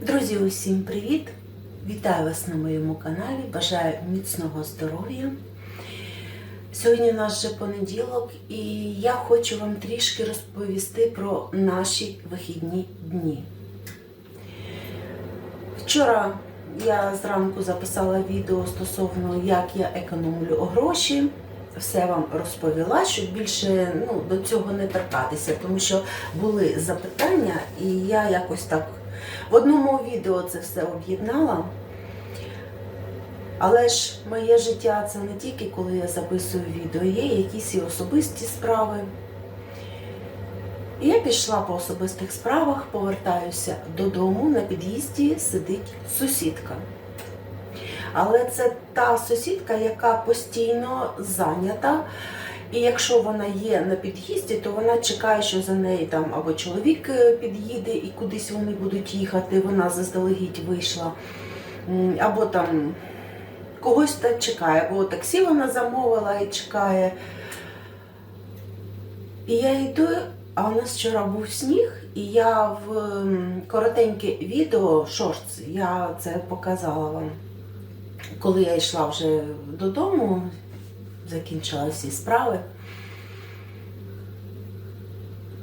Друзі, усім привіт! Вітаю вас на моєму каналі. Бажаю міцного здоров'я. Сьогодні у нас вже понеділок, і я хочу вам трішки розповісти про наші вихідні дні. Вчора я зранку записала відео стосовно, як я економлю гроші. Все вам розповіла, щоб більше ну, до цього не торкатися, тому що були запитання, і я якось так в одному відео це все об'єднала. Але ж моє життя це не тільки коли я записую відео, є якісь і особисті справи. І я пішла по особистих справах, повертаюся додому, на під'їзді сидить сусідка. Але це та сусідка, яка постійно зайнята. І якщо вона є на під'їзді, то вона чекає, що за нею там або чоловік е, під'їде і кудись вони будуть їхати, вона заздалегідь вийшла, або там когось та чекає, або таксі вона замовила і чекає. І я йду, а у нас вчора був сніг, і я в коротеньке відео, шортс, я це показала вам. Коли я йшла вже додому, закінчила всі справи.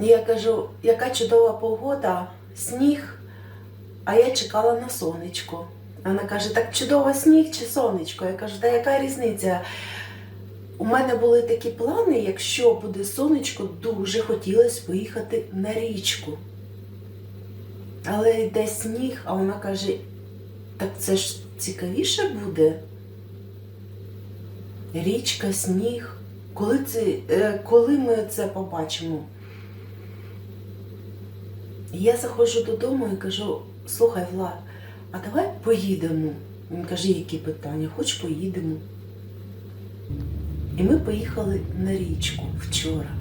І я кажу, яка чудова погода, сніг, а я чекала на сонечко. Вона каже, так чудово сніг чи сонечко? Я кажу, та яка різниця? У мене були такі плани, якщо буде сонечко, дуже хотілося поїхати на річку. Але йде сніг, а вона каже, так це ж цікавіше буде. Річка, сніг. Коли, це, е, коли ми це побачимо? Я заходжу додому і кажу, слухай, Влад, а давай поїдемо. Він каже, які питання? Хоч поїдемо. І ми поїхали на річку вчора.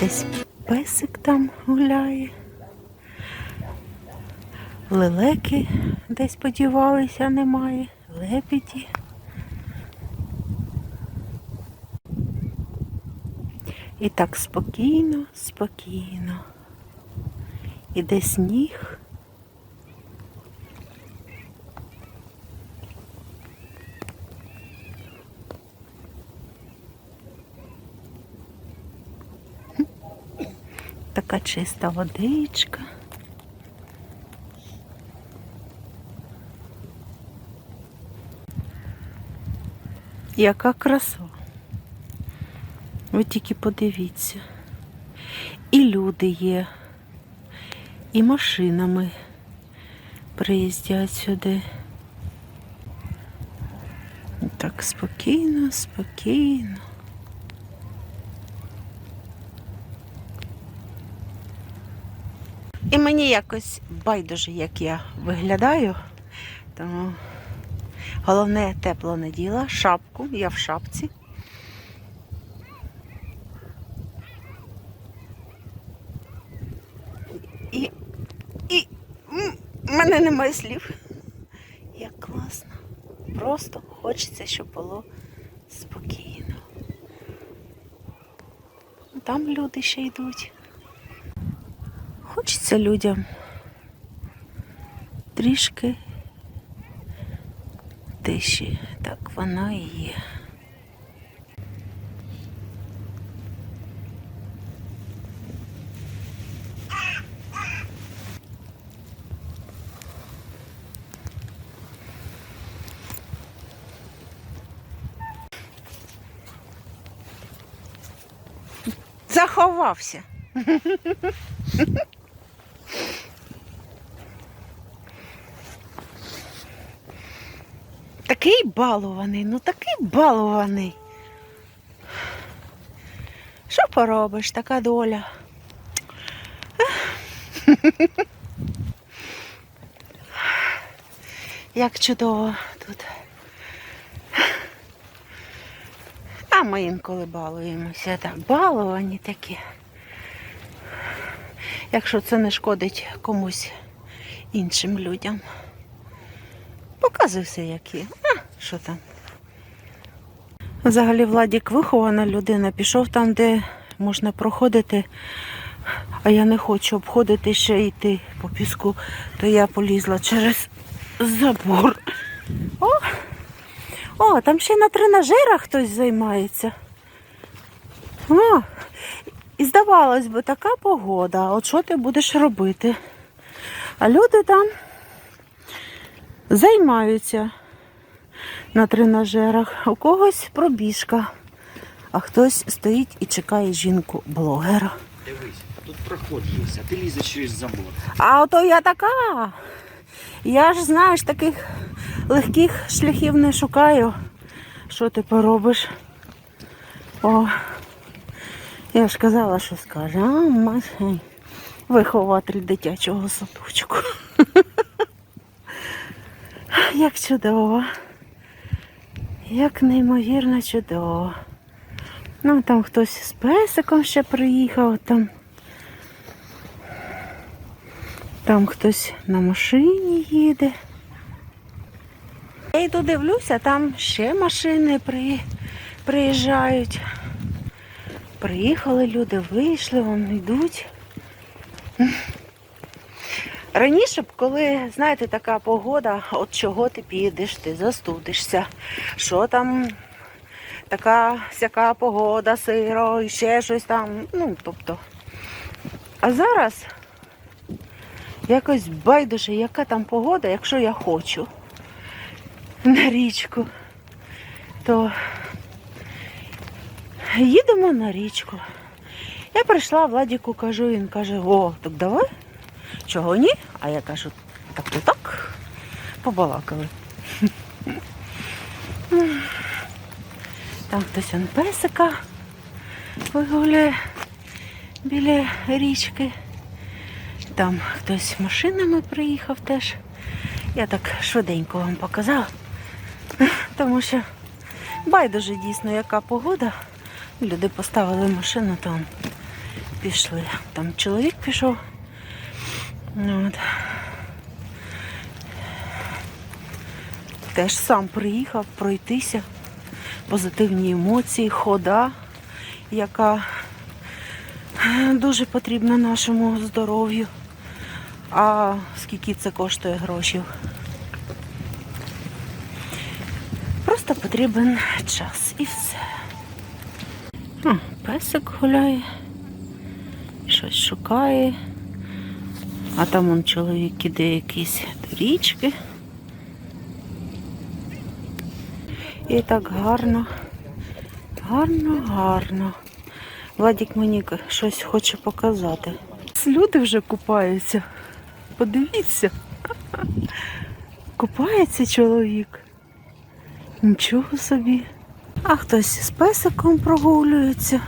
Десь песик там гуляє. Лелеки десь подівалися, немає. Лебеді. І так спокійно, спокійно. Іде сніг. Така чиста водичка. Яка краса. Ви тільки подивіться. І люди є, і машинами приїздять сюди. Так спокійно, спокійно. І мені якось байдуже, як я виглядаю. Тому головне тепло наділа, шапку, я в шапці. І, і м, в мене немає слів. Як класно. Просто хочеться, щоб було спокійно. Там люди ще йдуть. Хочеться людям трішки тиші. Так воно і є. Заховався. Такий балований, ну такий балований. Що поробиш, така доля. Як чудово тут. А ми інколи балуємося. Так, баловані такі. Якщо це не шкодить комусь іншим людям. Показуй все, як є. А, що там? Взагалі Владік вихована людина, пішов там, де можна проходити, а я не хочу обходити ще йти по піску, то я полізла через забор. О, там ще на тренажерах хтось займається. О, і здавалось би, така погода, от що ти будеш робити? А люди там займаються на тренажерах. У когось пробіжка, а хтось стоїть і чекає жінку-блогера. Дивись, тут проход є, а ти лізеш через забор. А ото я така. Я ж, знаєш, таких легких шляхів не шукаю. Що ти поробиш? О, я ж казала, що скаже. А, Маша, вихователь дитячого садочку. Як чудово. Як неймовірно чудово. Ну, там хтось з песиком ще приїхав, там Там хтось на машині їде. Я йду дивлюся, там ще машини при... приїжджають. Приїхали люди, вийшли, вон йдуть. Раніше б, коли, знаєте, така погода, от чого ти підеш, ти застудишся. Що там така сяка погода, сиро, і ще щось там. Ну, тобто. А зараз якось байдуже, яка там погода, якщо я хочу на річку, то їдемо на річку. Я прийшла, Владіку кажу, він каже, о, так давай. Чого ні? А я кажу, так то так, побалакали. Там хтось он песика вигуляє біля річки. Там хтось машинами приїхав теж. Я так швиденько вам показала. Тому що байдуже дійсно, яка погода. Люди поставили машину, там пішли. Там чоловік пішов. Ну, От. Теж сам приїхав пройтися. Позитивні емоції, хода, яка дуже потрібна нашому здоров'ю. А скільки це коштує грошей? Просто потрібен час і все. О, песик гуляє, щось шукає. А там он чоловік іде якісь до річки. І так гарно, гарно, гарно. Владик мені щось хоче показати. Люди вже купаються. Подивіться. Купається чоловік. Нічого собі. А хтось з песиком прогулюється.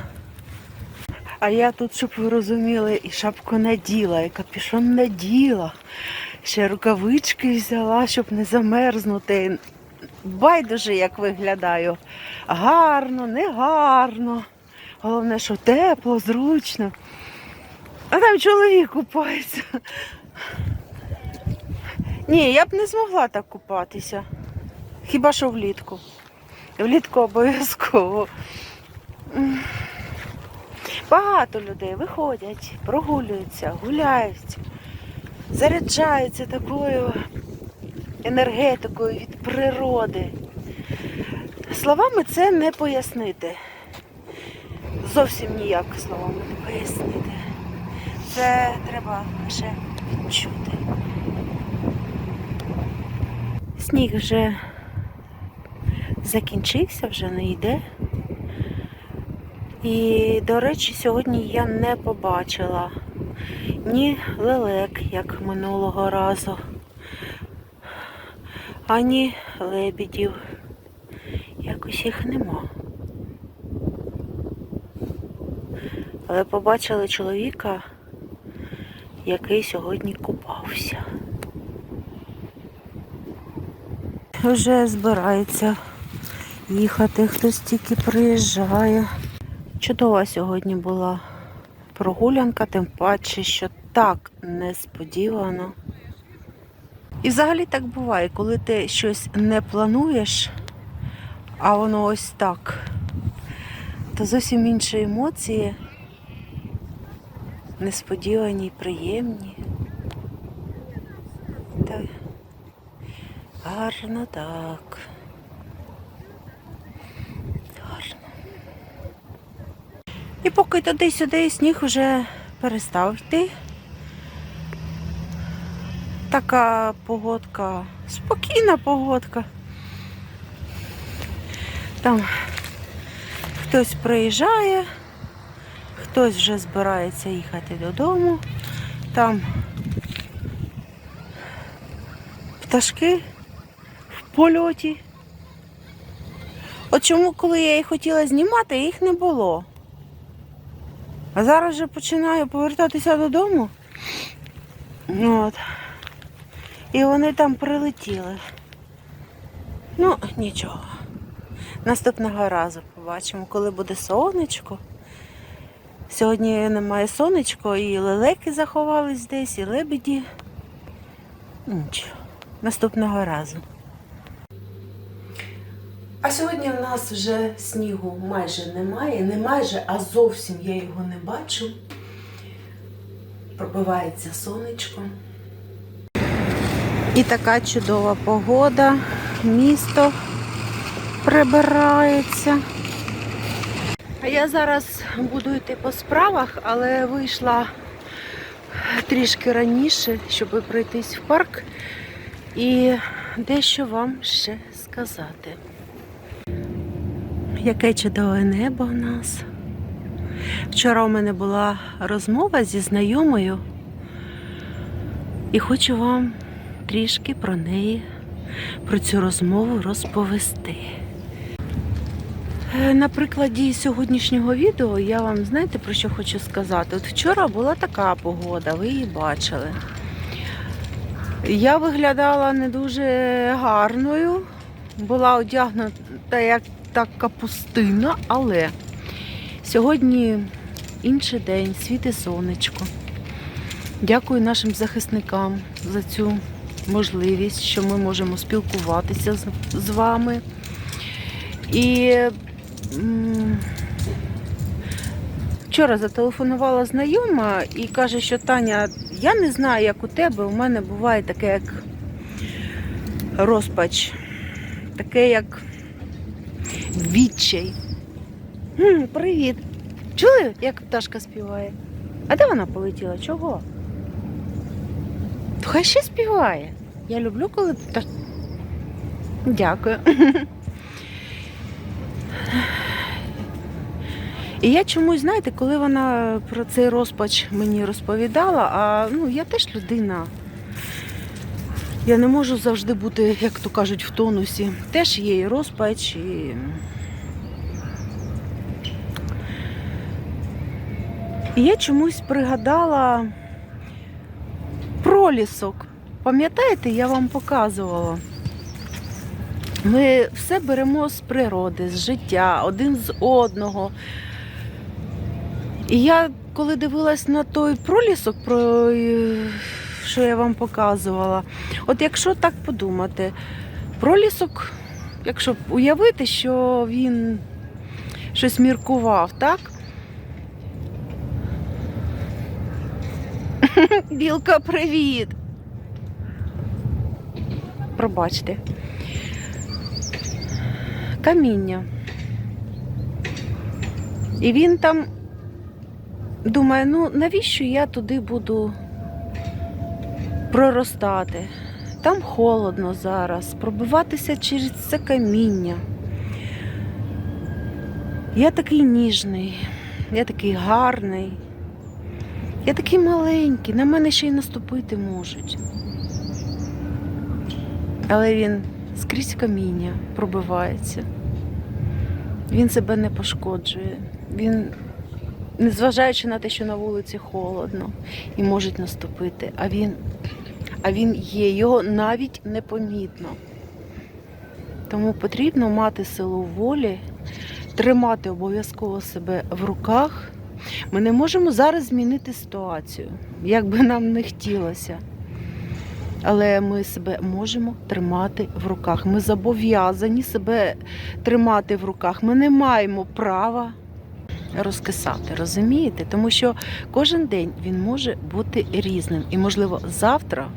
А я тут, щоб ви розуміли, і шапку наділа, і капюшон наділа. Ще рукавички взяла, щоб не замерзнути. Байдуже, як виглядаю. Гарно, не гарно. Головне, що тепло, зручно. А там чоловік купається. Ні, я б не змогла так купатися. Хіба що влітку. Влітку обов'язково. Багато людей виходять, прогулюються, гуляють, заряджаються такою енергетикою від природи. Словами це не пояснити. Зовсім ніяк словами не пояснити. Це треба лише відчути. Сніг вже закінчився, вже не йде. І, до речі, сьогодні я не побачила ні лелек, як минулого разу, ані лебідів. Якось їх нема. Але побачили чоловіка, який сьогодні купався. Вже збирається їхати, хтось тільки приїжджає. Чудова сьогодні була прогулянка, тим паче, що так несподівано. І взагалі так буває, коли ти щось не плануєш, а воно ось так, то зовсім інші емоції, несподівані, приємні. Так. Гарно так. Гарно. І поки туди-сюди сніг вже перестав йти. Така погодка, спокійна погодка. Там хтось приїжджає, хтось вже збирається їхати додому. Там пташки в польоті. От чому, коли я їх хотіла знімати, їх не було. А зараз вже починаю повертатися додому. От. І вони там прилетіли. Ну, нічого. Наступного разу побачимо, коли буде сонечко. Сьогодні немає сонечко, і лелеки заховались десь, і лебеді. Нічого. Наступного разу. А сьогодні в нас вже снігу майже немає. Не майже, а зовсім я його не бачу. Пробивається сонечко. І така чудова погода. Місто прибирається. А я зараз буду йти по справах, але вийшла трішки раніше, щоб пройтись в парк і дещо вам ще сказати. Яке чудове небо у нас. Вчора у мене була розмова зі знайомою, і хочу вам трішки про неї, про цю розмову розповісти. Е, На прикладі сьогоднішнього відео я вам знаєте про що хочу сказати? От вчора була така погода, ви її бачили. Я виглядала не дуже гарною, була одягнута як така пустина, але сьогодні інший день, світи сонечко. Дякую нашим захисникам за цю можливість, що ми можемо спілкуватися з вами. І вчора зателефонувала знайома і каже, що Таня, я не знаю, як у тебе, у мене буває таке, як розпач, таке, як відчай. М, Привіт. Чули, як пташка співає? А де вона полетіла? Чого? То Хай ще співає. Я люблю, коли пташ... Дякую. І я чомусь, знаєте, коли вона про цей розпач мені розповідала, а ну, я теж людина. Я не можу завжди бути, як то кажуть, в тонусі. Теж є і розпач, і. І я чомусь пригадала пролісок. Пам'ятаєте, я вам показувала? Ми все беремо з природи, з життя, один з одного. І я, коли дивилась на той пролісок, про е, що я вам показувала, от якщо так подумати, пролісок, якщо уявити, що він щось міркував, так? Білка, привіт! пробачте. Каміння. І він там думає, ну навіщо я туди буду проростати? Там холодно зараз, пробиватися через це каміння. Я такий ніжний, я такий гарний, я такий маленький, на мене ще й наступити можуть. Але він скрізь каміння пробивається. Він себе не пошкоджує. Він, незважаючи на те, що на вулиці холодно і можуть наступити, а він, а він є, його навіть непомітно. Тому потрібно мати силу волі, тримати обов'язково себе в руках. Ми не можемо зараз змінити ситуацію, як би нам не хотілося. Але ми себе можемо тримати в руках. Ми зобов'язані себе тримати в руках. Ми не маємо права розкисати, розумієте? Тому що кожен день він може бути різним. І, можливо, завтра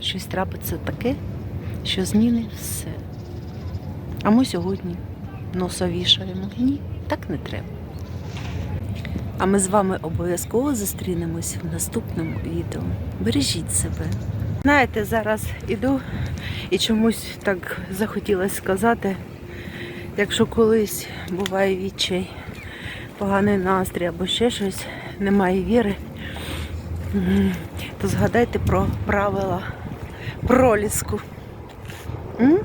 щось трапиться таке, що змінить все. А ми сьогодні носа вішаємо. Ні, так не треба. А ми з вами обов'язково зустрінемось в наступному відео. Бережіть себе. Знаєте, зараз іду і чомусь так захотілося сказати, якщо колись буває відчай, поганий настрій або ще щось, немає віри, то згадайте про правила проліску. М?